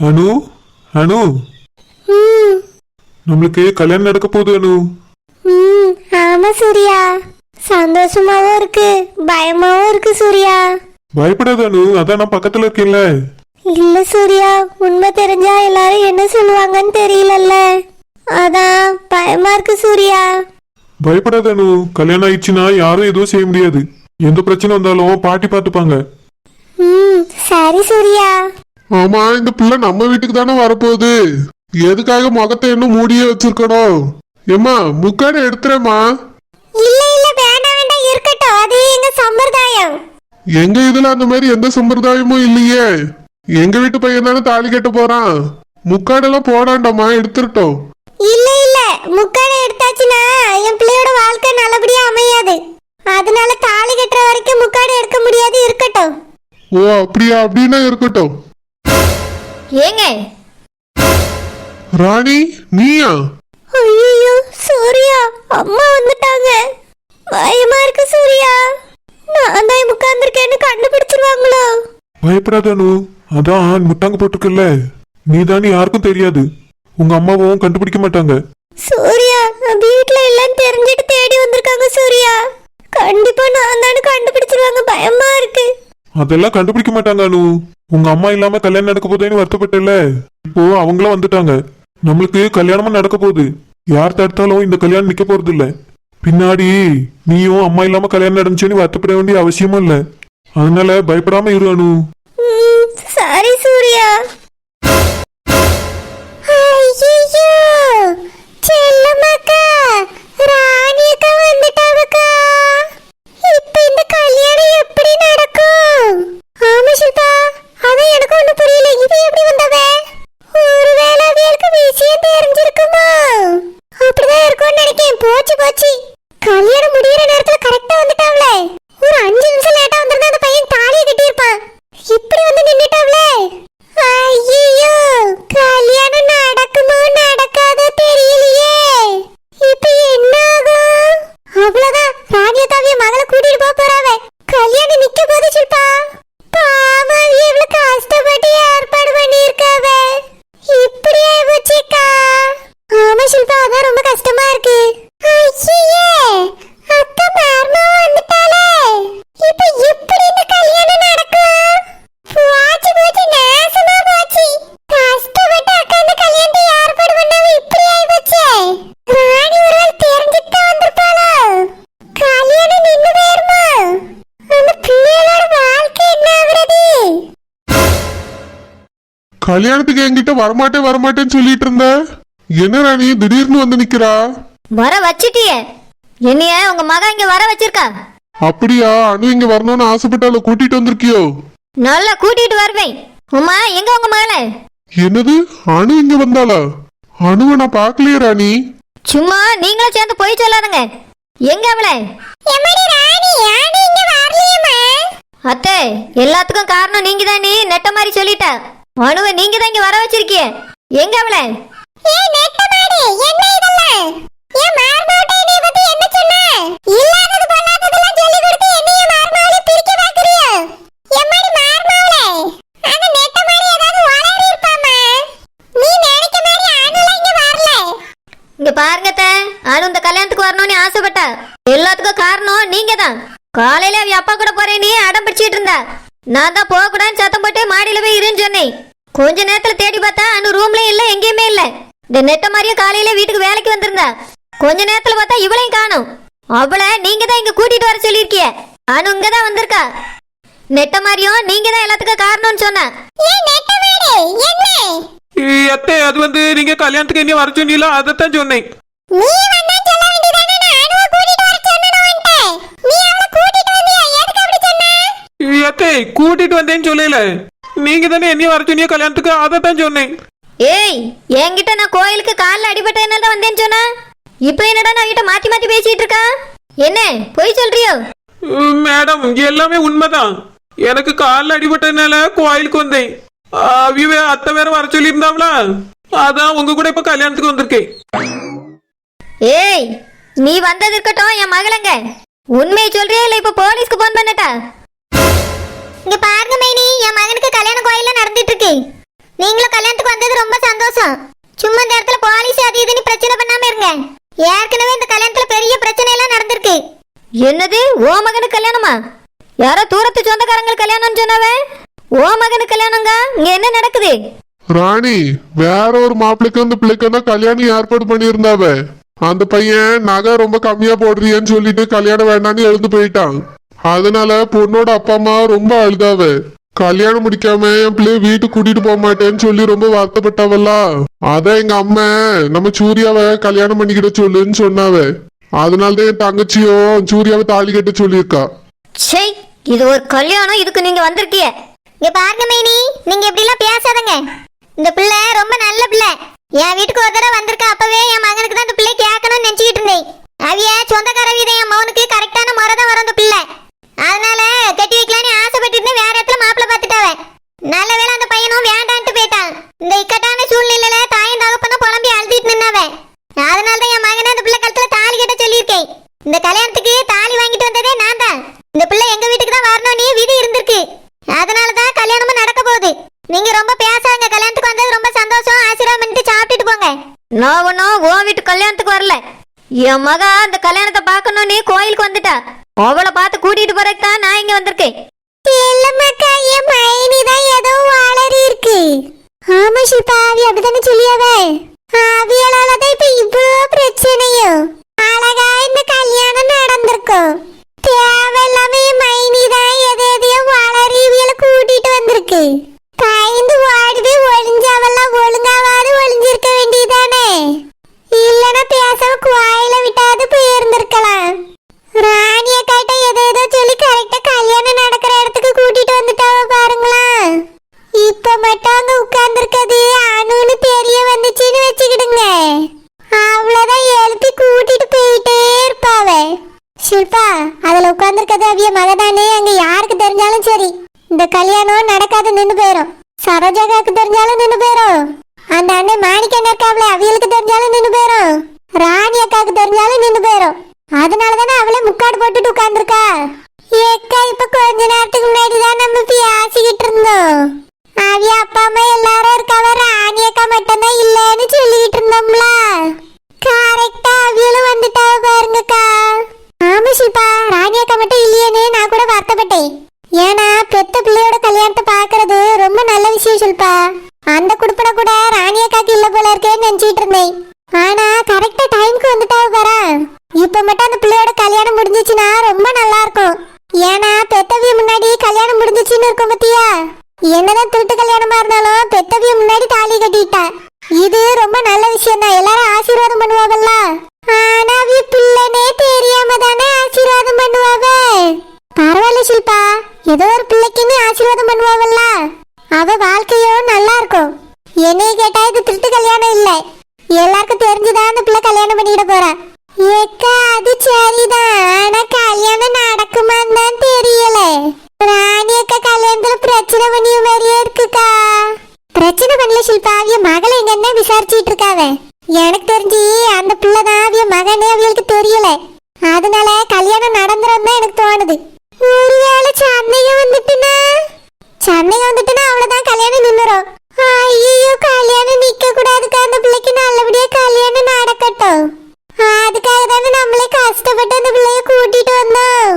அனு அனு. நம்மளுக்கு கல்யாணம் நடக்க போகுது அனு. ம் ஆமா சூர்யா. சந்தோஷமாவும் இருக்கு பயமாவும் இருக்கு சூர்யா. பயப்படாத அனு. அதான் நான் பக்கத்துல இருக்கேன்ல. இல்ல சூர்யா. உண்மை தெரிஞ்சா எல்லாரும் என்ன சொல்லுவாங்கன்னு தெரியலல்ல. அதான் பயமா இருக்கு சூர்யா. பயப்படாத அனு. கல்யாணம் ஆயிடுச்சுன்னா யாரும் எதுவும் செய்ய முடியாது. எந்த பிரச்சனை வந்தாலும் பாட்டி பார்த்துப்பாங்க. ம் சரி சூர்யா. ஆமா இந்த பிள்ளை நம்ம வீட்டுக்கு தானே வரப்போகுது. எதுக்காக முகத்தை இன்னும் மூடியே வச்சிருக்கணும்? ஏம்மா முக்காடு எடுத்துறேம்மா. இல்ல இல்ல வேண்டாம் வேண்டாம் இருக்கட்டும். அது எங்க சம்பிரதாயம். எங்க இதுல அந்த மாதிரி எந்த சம்பிரதாயமும் இல்லையே. எங்க வீட்டு பையன் தானே தாலி கட்ட போறான். முக்காடெல்லாம் போடாண்டாம்மா எடுத்துருட்டோம். இல்ல இல்ல முக்காடை எடுத்தாச்சுன்னா என் பிள்ளையோட வாழ்க்கை நல்லபடியா அமையாது. அதனால தாலி கட்டுற வரைக்கும் முக்காடு எடுக்க முடியாது இருக்கட்டும். ஓ அப்படியா அப்படின்னா இருக்கட்டும். ஏங்க. ராணி நீயா? ஐயோ சூர்யா அம்மா வந்துட்டாங்க. பயமா இருக்கு சூர்யா. நான் தான் உட்கார்ந்துருக்கேன்னு கண்டுபிடிச்சிருவாங்களோ? பயப்படாத அனு. அதான் முட்டாங்க போட்டிருக்கல நீ தானே யாருக்கும் தெரியாது. உங்க அம்மாவும் கண்டுபிடிக்க மாட்டாங்க. சூர்யா நான் வீட்ல இல்லைன்னு தெரிஞ்சுட்டு தேடி வந்திருக்காங்க சூர்யா. கண்டிப்பா நான் தானே கண்டுபிடிச்சிருவாங்க. பயமா இருக்கு. அதெல்லாம் கண்டுபிடிக்க மாட்டாங்க அனு. உங்க அம்மா இல்லாம கல்யாணம் நடக்க போதேன்னு வருத்தப்பட்டல இப்போ அவங்களும் வந்துட்டாங்க. நம்மளுக்கு கல்யாணமும் நடக்க போகுது. யார் தடுத்தாலும் இந்த கல்யாணம் நிக்க போறது இல்ல பின்னாடி நீயும் அம்மா இல்லாம கல்யாணம் நடந்துச்சுன்னு வருத்தப்பட வேண்டிய அவசியமும் இல்ல. அதனால பயப்படாம இரு அனு. சாரி சூர்யா. ஐயையோ, கல்யாணத்துக்கு என்கிட்ட வரமாட்டேன் வரமாட்டேன்னு சொல்லிட்டு இருந்த? என்ன ராணி திடீர்னு வந்து நிக்கிறா? வர வச்சிட்டிய. என்னைய உங்க மகன் இங்க வர வச்சிருக்கா? அப்படியா? அனு இங்க வரணும்னு ஆசைப்பட்டால கூட்டிட்டு வந்திருக்கியோ? நல்லா கூட்டிட்டு வருவேன். உமா எங்க உங்க மகள என்னது? அனு இங்க வந்தாளா? அனுவை நான் பார்க்கலையே ராணி சும்மா நீங்களும் சேர்ந்து போய் சொல்லாதுங்க. எங்க அவள? எம்மடி ராணி ராணி இங்க வரலையேம்மா. அத்தை எல்லாத்துக்கும் காரணம் நீங்க தானே நெட்ட மாதிரி சொல்லிட்ட. அணுவை நீங்க தான் இங்க வர வச்சிருக்கிய எங்க அவள? ஏய் நெட்டமாடி என்ன இதெல்லாம்? ஏன் மார்மோட்டை நீ பத்தி என்ன சொன்ன? இல்லாதது பொல்லாததெல்லாம் சொல்லி கொடுத்து என்னைய மார்மாவளை பிரிக்க பாக்குறியோ எம்மாடி மார்மாவளே? அந்த நெட்டமாடி ஏதாவது வளரி இருப்பாமா நீ நினைக்க மாதிரி ஆணுலாம் இங்க வரல. இங்க பாருங்க அத்தை. அனு இந்த கல்யாணத்துக்கு வரணும்னு ஆசைப்பட்டா. எல்லாத்துக்கும் காரணம் நீங்க தான் காலையில அவ அப்பா கூட போறேன்னு அடம் பிடிச்சிட்டு இருந்தா. நான் தான் போக கூடாதுன்னு சத்தம் போட்டு மாடியில போய் இருன்னு சொன்னேன். கொஞ்ச நேரத்துல தேடி பார்த்தா அனு ரூம்லயும் இல்ல எங்கேயுமே இல்ல. இந்த நெட்ட மாதிரியே காலையில வீட்டுக்கு வேலைக்கு வந்திருந்தா. கொஞ்ச நேரத்துல பார்த்தா இவளையும் காணும். அவளை நீங்க தான் இங்க கூட்டிட்டு வர சொல்லியிருக்கிய. அனு இங்க தான் வந்திருக்கா. நெட்ட மாதிரியும் நீங்க தான் எல்லாத்துக்கும் காரணம்னு சொன்ன. ஏய் நெட்டமாடி என்ன? அத்தை அது வந்து நீங்க கல்யாணத்துக்கு என்ன வர சொன்னீங்களோ? அதைத்தான் சொன்னேன். நீ வந்தா சொல்ல வேண்டியதானே? நான் அணுவை கூட்டிட்டு வர சொன்னேன் உன்கிட்ட. நீ அவளை கூட்டிட்டு வந்தியா? எதுக்கு அப்படி சொன்ன? அத்தை கூட்டிட்டு வந்தேன்னு சொல்லல. நீங்க தானே என்ன வர சொன்னீங்க கல்யாணத்துக்கு அதைத்தான் சொன்னேன். ஏய் என்கிட்ட நான் கோயிலுக்கு காலில் அடிபட்டதுனால தான் வந்தேன்னு சொன்னா? இப்போ என்னடா நான் கிட்ட மாத்தி மாத்தி பேசிட்டு இருக்கா? என்ன பொய் சொல்றியோ? மேடம் எல்லாமே உண்மைதான். எனக்கு காலில் அடிபட்டதுனால கோயிலுக்கு வந்தேன். அவிய அத்தை வேற வர சொல்லியிருந்தாங்களா அதான் உங்க கூட இப்ப கல்யாணத்துக்கு வந்திருக்கேன். ஏய் நீ வந்தது இருக்கட்டும் என் மகளங்க. உண்மையை சொல்றியா இல்ல இப்ப போலீஸ்க்கு போன் பண்ணட்டா? இங்க பாருங்க மைனி என் மகனுக்கு கல்யாண கோயில நடந்துட்டு இருக்கு நீங்களும் கல்யாணத்துக்கு வந்தது ரொம்ப சந்தோஷம். சும்மா இந்த இடத்துல போலீஸ் அது இதுன்னு பிரச்சனை பண்ணாம இருங்க. ஏற்கனவே இந்த கல்யாணத்துல பெரிய பிரச்சனை எல்லாம் நடந்திருக்கு. என்னது? ஓ மகனுக்கு கல்யாணமா? யாரோ தூரத்து சொந்தக்காரங்களுக்கு கல்யாணம்னு சொன்னாவே? ஓ மகனுக்கு கல்யாணங்க? இங்க என்ன நடக்குது? ராணி வேற ஒரு மாப்பிளைக்கு வந்து பிள்ளைக்கு தான் கல்யாணம் ஏற்பாடு பண்ணியிருந்தாவ. அந்த பையன் நகை ரொம்ப கம்மியா போடுறியன்னு சொல்லிட்டு கல்யாணம் வேண்டாம்னு எழுந்து போயிட்டான். அதனால பொண்ணோட அப்பா அம்மா ரொம்ப அழுதாவ. கல்யாணம் முடிக்காம என் பிள்ளைய வீட்டுக்கு கூட்டிட்டு போக மாட்டேன்னு சொல்லி ரொம்ப வருத்தப்பட்டாவல்ல அதான் எங்க அம்மா நம்ம சூர்யாவை கல்யாணம் பண்ணிக்கிட சொல்லுன்னு சொன்னாவ. அதனாலதான் என் தங்கச்சியும் சூர்யாவை தாலி கட்ட சொல்லியிருக்கா. ச்சே இது ஒரு கல்யாணம் இதுக்கு நீங்க வந்திருக்கிய. இங்க பாருங்க மேனி நீங்க இப்படி எல்லாம் பேசாதங்க. இந்த பிள்ளை ரொம்ப நல்ல பிள்ளை. என் வீட்டுக்கு ஒரு தடவை வந்திருக்க அப்பவே என் மகனுக்கு தான் இந்த பிள்ளை கேட்கணும்னு நினைச்சுக்கிட்டு இருந்தேன் அவிய சொந்தக்கார வீத என் மகனுக்கு கரெக்டான முறை தான் வரும் இந்த பிள்ளை அதனால கட்டி வைக்கலான்னு ஆசைப்பட்டு இருந்தேன் வேற இடத்துல மாப்பிள்ளை பார்த்துட்டாவ நல்ல வேளை அந்த பையனும் வேண்டான்ட்டு போயிட்டான் இந்த இக்கட்டான சூழ்நிலையில தாயும் தகப்பனும் புலம்பி அழுதிட்டு நின்னாவ அதனால தான் என் மகனை அந்த பிள்ளை கழுத்துல தாலி கட்ட சொல்லியிருக்கேன் இந்த கல்யாணத்துக்கு தாலி வாங்கிட்டு வந்ததே நான் தான் இந்த பிள்ளை எங்க வீட்டுக்கு தான் வரணும்னு விதி இருந்திருக்கு அதனால தான் கல்யாணமும் நடக்க போகுது நீங்க ரொம்ப பேசாங்க கல்யாணத்துக்கு வந்தது ரொம்ப சந்தோஷம் ஆசீர்வாதம் பண்ணிட்டு போங்க நான் ஒன்றும் உன் வீட்டு கல்யாணத்துக்கு வரல. என் மக அந்த கல்யாணத்தை பார்க்கணும்னு கோயிலுக்கு வந்துட்டா. அவளை பார்த்து கூட்டிட்டு போறதுக்கு தான் நான் இங்க வந்திருக்கேன். இல்லம்மாக்கா என் மைனி தான் ஏதோ வளரி இருக்கு. ஆமா ஷில்பா அவி அப்படிதானே சொல்லியாவே? அவியலால தான் இப்ப இவ்வளோ பிரச்சனையும் அழகா இந்த கல்யாணம் நடந்திருக்கும் தேவையில்லாம என் மைனி தான் எதை வளரி இவியலை கூட்டிட்டு வந்திருக்கு பயந்து ஓடி ஒளிஞ்சவெல்லாம் ஒழுங்காவது ஒளிஞ்சிருக்க வேண்டியதானே இல்லனா பேசாம குவாயில விட்டாது போயிருந்திருக்கலாம் ராணிய கேட்ட ஏதோ ஏதோ சொல்லி கரெக்டா கல்யாணம் நடக்கிற இடத்துக்கு கூட்டிட்டு வந்துட்டாவ பாருங்களா இப்ப மட்டும் அங்க உட்கார்ந்துருக்கிறது அணுன்னு தெரிய வந்துச்சுன்னு வச்சுக்கிடுங்க அவ்வளவுதான் எழுப்பி கூட்டிட்டு போயிட்டே இருப்பாவ ஷில்பா அதுல உட்கார்ந்துருக்கிறது அவிய மகதானே அங்க யாருக்கு தெரிஞ்சாலும் சரி இந்த கல்யாணம் நடக்காது நின்னு போயிரும் சரோஜாக்காக்கு தெரிஞ்சாலும் நின்னு போயிரும் அந்த அண்ணன் மாணிக்கண்ண இருக்காவல அவியலுக்கு தெரிஞ்சாலும் நின்னு போயிரும் ராணி அக்காக்கு தெரிஞ்சாலும் நின்னு போயிரும் அதனாலதானே அவளே முக்காடு போட்டுட்டு உட்கார்ந்துருக்கா ஏக்கா இப்ப கொஞ்ச நேரத்துக்கு முன்னாடி தான் நம்ம பேசிக்கிட்டு இருந்தோம் அவிய அப்பா அம்மா எல்லாரும் இருக்காவ ராணி அக்கா மட்டும்தான் இல்லைன்னு சொல்லிக்கிட்டு இருந்தோம்ல கரெக்டா அவியலும் வந்துட்டாவ பாருங்கக்கா ஆமா ஷில்பா ராணி அக்கா மட்டும் இல்லையேன்னு நான் கூட வருத்தப்பட்டேன் ஏன்னா பெத்த பிள்ளையோட கல்யாணத்தை பாக்குறது ரொம்ப நல்ல விஷயம் ஷில்பா அந்த குடுப்பனை கூட ராணி அக்காக்கு இல்ல போல இருக்கேன்னு நினைச்சிட்டு இருந்தேன். ஆனா கரெக்டா டைம்க்கு வந்துட்டாவ பாரா இப்ப மட்டும் அந்த பிள்ளையோட கல்யாணம் முடிஞ்சிச்சுன்னா ரொம்ப நல்லா இருக்கும் ஏன்னா பெத்தவிய முன்னாடி கல்யாணம் முடிஞ்சிச்சுன்னு இருக்கும் பத்தியா என்னதான் திருட்டு கல்யாணமா இருந்தாலும் பெத்தவிய முன்னாடி தாலி கட்டிட்டா இது ரொம்ப நல்ல விஷயம் தான் எல்லாரும் ஆசீர்வாதம் பண்ணுவாங்கல்ல ஆனா அவிய பிள்ளைனே தெரியாம தானே ஆசீர்வாதம் பண்ணுவாங்க பரவாயில்ல ஷில்பா ஏதோ ஒரு பிள்ளைக்குன்னு ஆசீர்வாதம் பண்ணுவாங்கல்ல அவ வாழ்க்கையோ நல்லா இருக்கும் என்னைய கேட்டா இது திருட்டு கல்யாணம் இல்ல. எல்லாருக்கும் தெரிஞ்சுதான் அந்த பிள்ளை கல்யாணம் பண்ணிட போறா. ஏக்கா அது சரிதான். ஆனா கல்யாணம் நடக்குமான்னு தான் தெரியல. ராணி அக்கா கல்யாணத்துல பிரச்சனை பண்ணிய மாதிரியே இருக்குக்கா. பிரச்சனை பண்ணல ஷில்பா. அவிய மகளை எங்க விசாரிச்சிட்டு இருக்காவ எனக்கு தெரிஞ்சு அந்த பிள்ளை தான் அவிய மகனே அவியலுக்கு தெரியல. அதனால கல்யாணம் நடந்துரும் தான் எனக்கு தோணுது. ஒருவேளை சந்தேகம் வந்துட்டுனா? சந்தேகம் வந்துட்டுனா அவ்வளவுதான் கல்யாணம் நின்னுரும். கல்யாணம் நிக்க கூடாதுக்கா அந்த பிள்ளைக்கு நல்லபடியா கல்யாணம் நடக்கட்டும். அதுக்காக தானே நம்மளே கஷ்டப்பட்டு அந்த பிள்ளைய கூட்டிட்டு வந்தோம்.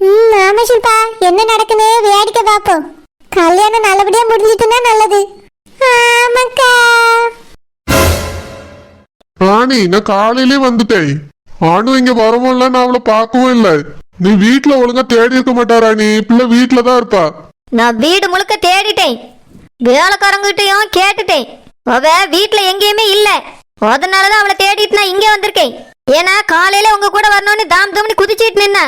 ம் ஆமா ஷில்பா என்ன நடக்குன்னு வேடிக்கை பார்ப்போம் கல்யாணம் நல்லபடியா முடிஞ்சிட்டுனா நல்லது. ஆமாக்கா. ராணி நான் காலையிலே வந்துட்டேன். அனு இங்க வரவும் நான் அவளை பார்க்கவும் இல்லை. நீ வீட்டுல ஒழுங்கா தேடி இருக்க மாட்டா ராணி. பிள்ளை வீட்டுல தான் இருப்பா. நான் வீடு முழுக்க தேடிட்டேன். வேலைக்காரங்கிட்டையும் கேட்டுட்டேன். அவ வீட்ல எங்கேயுமே இல்ல. அதனாலதான் அவளை தேடிட்டு நான் இங்க வந்திருக்கேன். ஏன்னா காலையில உங்க கூட வரணும்னு தாம் தாம்னு குதிச்சிட்டு நின்னா.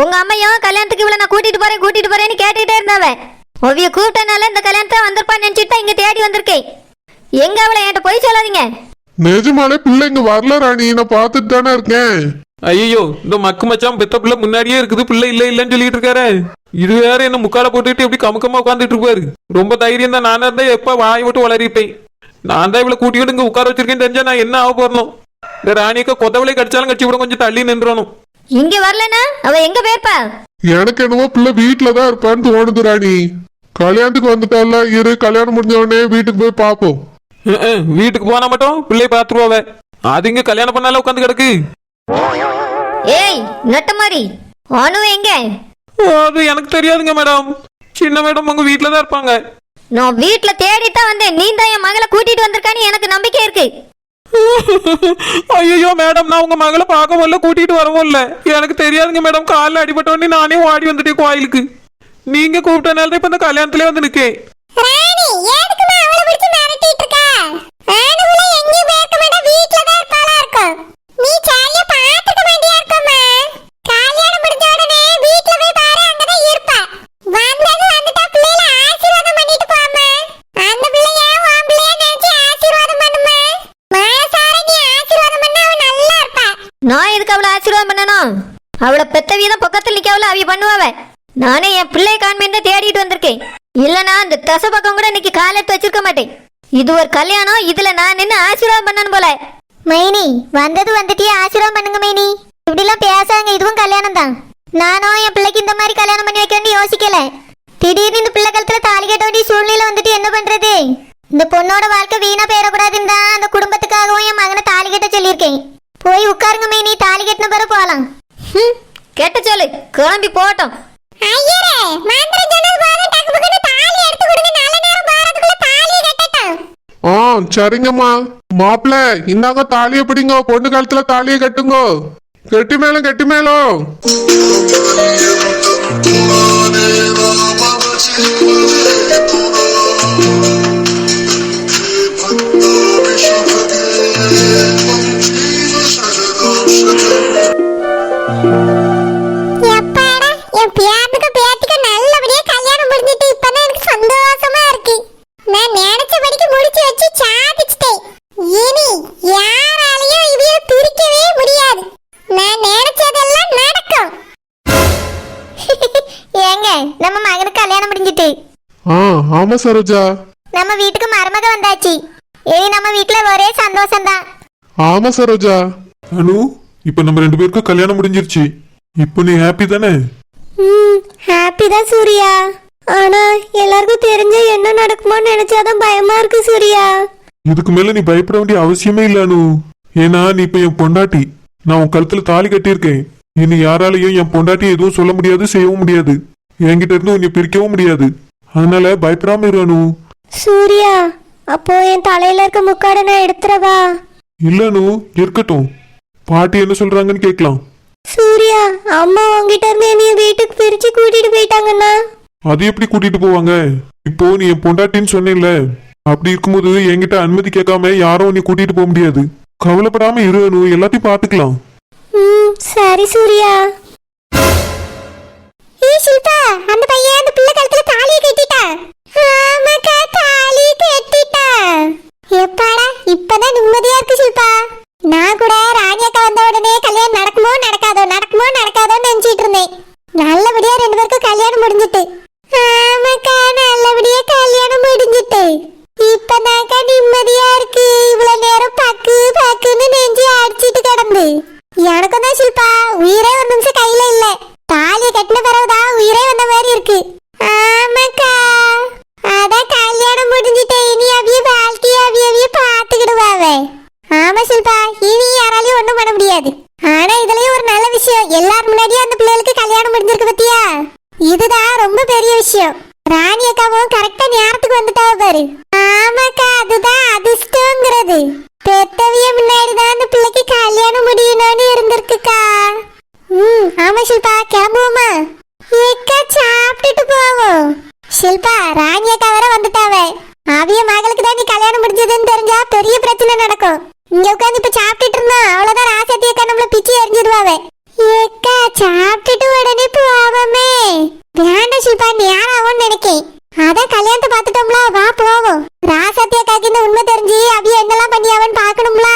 உங்க அம்மையும் கல்யாணத்துக்கு இவளை நான் கூட்டிட்டு போறேன் கூட்டிட்டு போறேன்னு கேட்டுட்டே இருந்தாவ. ஒவ்விய கூப்பிட்டனால இந்த கல்யாணத்தை வந்திருப்பான்னு நினைச்சிட்டு தான் இங்க தேடி வந்திருக்கேன். எங்க அவளை என்கிட்ட போய் சொல்லாதீங்க. நிஜமாலே பிள்ளை இங்க வரல ராணி நான் பார்த்துட்டு தானே இருக்கேன். ஐயோ இந்த மக்கு மச்சான் பெத்த பிள்ளை முன்னாடியே இருக்குது பிள்ளை இல்ல இல்லன்னு சொல்லிட்டு இருக்காரு. இது வேற என்ன முக்கால போட்டுட்டு எப்படி கமுக்கமா உட்காந்துட்டு இருப்பாரு. ரொம்ப தைரியம் தான் நானா இருந்தா எப்ப வாய் விட்டு வளரிப்பேன் நான் தான் இவளை கூட்டிட்டு இங்க உட்கார வச்சிருக்கேன்னு தெரிஞ்சா நான் என்ன ஆக போறணும் இந்த ராணியக்க கொத்தவளை கடிச்சாலும் கட்சி விட கொஞ்சம் தள்ளி நின்றணும் இங்க வரலனா அவ எங்க போயிருப்பா எனக்கு என்னவோ பிள்ளை வீட்டுல தான் இருப்பான்னு தோணுது ராணி. கல்யாணத்துக்கு வந்துட்டால இரு கல்யாணம் முடிஞ்ச உடனே வீட்டுக்கு போய் பாப்போம் வீட்டுக்கு போனா மட்டும் பிள்ளை பாத்துருவாவ அது இங்க கல்யாணம் பண்ணால உட்காந்து கிடக்கு. ஏய் நட்ட மாதிரி அனு எங்க? அது எனக்கு தெரியாதுங்க மேடம். சின்ன மேடம் உங்க வீட்டுல தான் இருப்பாங்க. நான் வீட்ல தேடிட்டு தான் வந்தேன். நீ தான் என் மகளை கூட்டிட்டு வந்திருக்கான்னு எனக்கு நம்பிக்கை இருக்கு. ஐயோ மேடம் நான் உங்க மகளை பார்க்க வரல கூட்டிட்டு வரவும் இல்ல எனக்கு தெரியாதுங்க மேடம் காலில் அடிபட்டோன்னு நானே ஓடி வந்துட்டேன் கோயிலுக்கு. நீங்க கூப்பிட்டனால தான் இப்ப இந்த கல்யாணத்திலே வந்து நிக்கேன் ராணி எதுக்குமா அவளை பிடிச்சு மிரட்டிட்டு இருக்க ஆணுல எங்கேயும் போயிருக்க மாட்டா வீட்ல தான் இருப்பாளா இருக்கும் நீ சரியா பாத்துக்க வேண்டியா இருக்குமா கல்யாணம் முடிஞ்ச உடனே வீட்ல போய் பாரு அங்கதான் இருப்பா வந்தது வந்துட்டா பிள்ளைல ஆசீர்வாதம் பண்ணிட்டு போமா அந்த பிள்ளைய உன் பிள்ளைய நினைச்சு ஆசீர்வாதம் பண்ணுமா மனசார நீ ஆசீர்வாதம் பண்ணா அவ நல்லா இருப்பா நான் எதுக்கு அவளை ஆசீர்வாதம் பண்ணணும் அவளை பெத்த வீதம் பக்கத்தில் நிக்கவள அவிய பண்ணுவாவ நானே என் பிள்ளை காண்பேன் தேடிட்டு வந்திருக்கேன் இல்லனா அந்த தச பக்கம் கூட இன்னைக்கு கால் எடுத்து வச்சிருக்க மாட்டேன். இது ஒரு கல்யாணம் இதுல நான் நின்று ஆசீர்வாதம் பண்ணணும் போல. மைனி வந்தது வந்துட்டே ஆசீர்வாதம் பண்ணுங்க மைனி. இப்படிலாம் பேசாங்க இதுவும் கல்யாணம் தான் நானும் என் பிள்ளைக்கு இந்த மாதிரி கல்யாணம் பண்ணி வைக்கணும்னு யோசிக்கல. திடீர்னு இந்த பிள்ளை கழுத்துல தாலி கட்ட வேண்டிய சூழ்நிலை வந்துட்டு என்ன பண்றது? இந்த பொண்ணோட வாழ்க்கை வீணா போயிடக்கூடாதுன்னு தான் அந்த குடும்பத்துக்காகவும் என் மகனை தாலி கட்ட சொல்லியிருக்கேன். போய் உட்காருங்க மைனி தாலி கட்டின பிறகு போகலாம் கெட்ட சொல்லு கிளம்பி போட்டோம் ஐயரே மந்திரம் சொன்னது ஆ சரிங்கம்மா. மாப்பிள்ள இந்தாங்க தாலியை பிடிங்க. பொண்ணு காலத்துல தாலியை கட்டுங்கோ. கெட்டி மேலும் கெட்டி மேலும் ஆமா சரோஜா. நம்ம வீட்டுக்கு மருமக வந்தாச்சு. இனி நம்ம வீட்டுல ஒரே சந்தோஷம் தான் ஆமா சரோஜா. அனு இப்ப நம்ம ரெண்டு பேருக்கும் கல்யாணம் முடிஞ்சிருச்சு. இப்போ நீ ஹாப்பி தானே? ம் ஹாப்பி தான் சூர்யா. ஆனா எல்லாருக்கும் தெரிஞ்ச என்ன நடக்குமோன்னு நினைச்சாதான் பயமா இருக்கு சூர்யா. இதுக்கு மேல நீ பயப்பட வேண்டிய அவசியமே இல்ல அனு. ஏன்னா நீ இப்ப என் பொண்டாட்டி. நான் உன் கழுத்துல தாலி கட்டியிருக்கேன். இனி யாராலையும் என் பொண்டாட்டி எதுவும் சொல்ல முடியாது செய்யவும் முடியாது. என்கிட்ட இருந்து உன்னை பிரிக்கவும் முடியாது. அதனால பயப்படாம இரு அனு. சூர்யா அப்போ என் தலையில இருக்க முக்காட நான் எடுத்துறவா இல்ல அனு. இருக்கட்டும். பாட்டி என்ன சொல்றாங்கன்னு கேட்கலாம். சூர்யா அம்மா உங்ககிட்ட இருந்து என்னைய வீட்டுக்கு பிரிச்சு கூட்டிட்டு போயிட்டாங்கண்ணா அது எப்படி கூட்டிட்டு போவாங்க? இப்போ நீ என் பொண்டாட்டின்னு சொன்னேன்ல. அப்படி இருக்கும்போது என்கிட்ட அனுமதி கேட்காம யாரும் நீ கூட்டிட்டு போக முடியாது. கவலைப்படாம இரு அனு. எல்லாத்தையும் பாத்துக்கலாம் ம் சரி சூர்யா. ஏய் ஷில்பா அந்த பையன் அந்த பிள்ளை கழுத்துல தாலியை கட்டிட்டா. ஆமாக்கா தாலி கட்டிட்டா. எப்பாடா இப்பதான் நிம்மதியா இருக்கு ஷில்பா. நான் கூட ராணி அக்கா வந்த உடனே கல்யாணம் நடக்குமோ நடக்காதோ நடக்குமோ நடக்காதோன்னு நினைச்சிட்டு இருந்தேன். நல்லபடியா ரெண்டு பேருக்கும் கல்யாணம் முடிஞ்சிட்டு. ஆமாக்கா நல்லபடியா கல்யாணம் முடிஞ்சிட்டு. இப்பதாக்கா நிம்மதியா இருக்கு. இவ்வளவு நேரம் பக்கு பக்குன்னு நெஞ்சு அடிச்சிட்டு கிடந்து. எனக்கும் தான் ஷில்பா உயிரே ஒரு நிமிஷம் கையில இல்ல தாலியை கட்டின பிறகுதான் உயிரே வந்த மாதிரி இருக்கு ஆமாக்கா அதான் கல்யாணம் முடிஞ்சிட்டே இனி அவிய வாழ்க்கைய அவிய அவிய பாத்துக்கிடுவாவே ஆமா ஷில்பா இனி யாராலையும் ஒண்ணும் பண்ண முடியாது ஆனா இதுலயும் ஒரு நல்ல விஷயம் எல்லாரும் முன்னாடியும் அந்த பிள்ளைகளுக்கு கல்யாணம் முடிஞ்சிருக்கு பத்தியா இதுதான் ரொம்ப பெரிய விஷயம் ராணி அக்காவும் கரெக்டா நேரத்துக்கு வந்துட்டா பாரு ஆமாக்கா அதுதான் அதிர்ஷ்டங்கிறது பெத்தவிய முன்னாடி தான் அந்த பிள்ளைக்கு கல்யாணம் முடியணும்னு இருந்திருக்குக்கா ம் ஆமா ஷில்பா கிளம்புவோமா ஏக்கா சாப்பிட்டுட்டு போவோம் ஷில்பா ராணி அக்கா வேற வந்துட்டாவ அவிய மகளுக்கு தான் நீ கல்யாணம் முடிஞ்சதுன்னு தெரிஞ்சா பெரிய பிரச்சனை நடக்கும் இங்க உட்காந்து இப்ப சாப்பிட்டுட்டு இருந்தா அவ்வளவுதான் ராசத்தி அக்கா நம்மள பிச்சு எரிஞ்சிடுவாவே ஏக்கா சாப்பிட்டுட்டு உடனே போவோமே வேண்டாம் ஷில்பா நேரம் ஆகும்னு நினைக்கேன் அதான் கல்யாணத்தை பார்த்துட்டோம்ல வா போவோம் ராசத்தி அக்காக்கு இந்த உண்மை தெரிஞ்சு அவிய என்னெல்லாம் பண்ணி அவன் பார்க்கணும்ல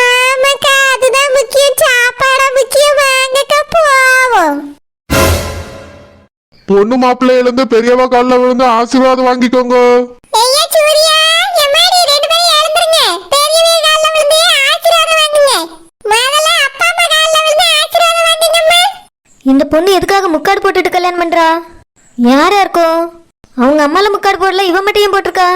ஆமாக்கா அதுதான் முக்கியம் சாப்பாடா முக்கியம் வாங்கக்கா போவோம் பொண்ணு மாப்பிள்ளை எழுந்து பெரியவா காலில் விழுந்து ஆசீர்வாதம் வாங்கிக்கோங்க. ஐயா சூர்யா? எம்மாடி ரெண்டு பேரும் எழுந்துருங்க பெரியவே கால்ல விழுந்து ஆசீர்வாதம் வாங்குங்க. முதல்ல அப்பா அம்மா கால்ல விழுந்து ஆசீர்வாதம் வாங்குங்கம்மா. இந்த பொண்ணு எதுக்காக முக்காடு போட்டுட்டு கல்யாணம் பண்றா? யாரா இருக்கும் அவங்க அம்மால முக்காடு போடல இவன் மட்டும் ஏன் போட்டிருக்கா?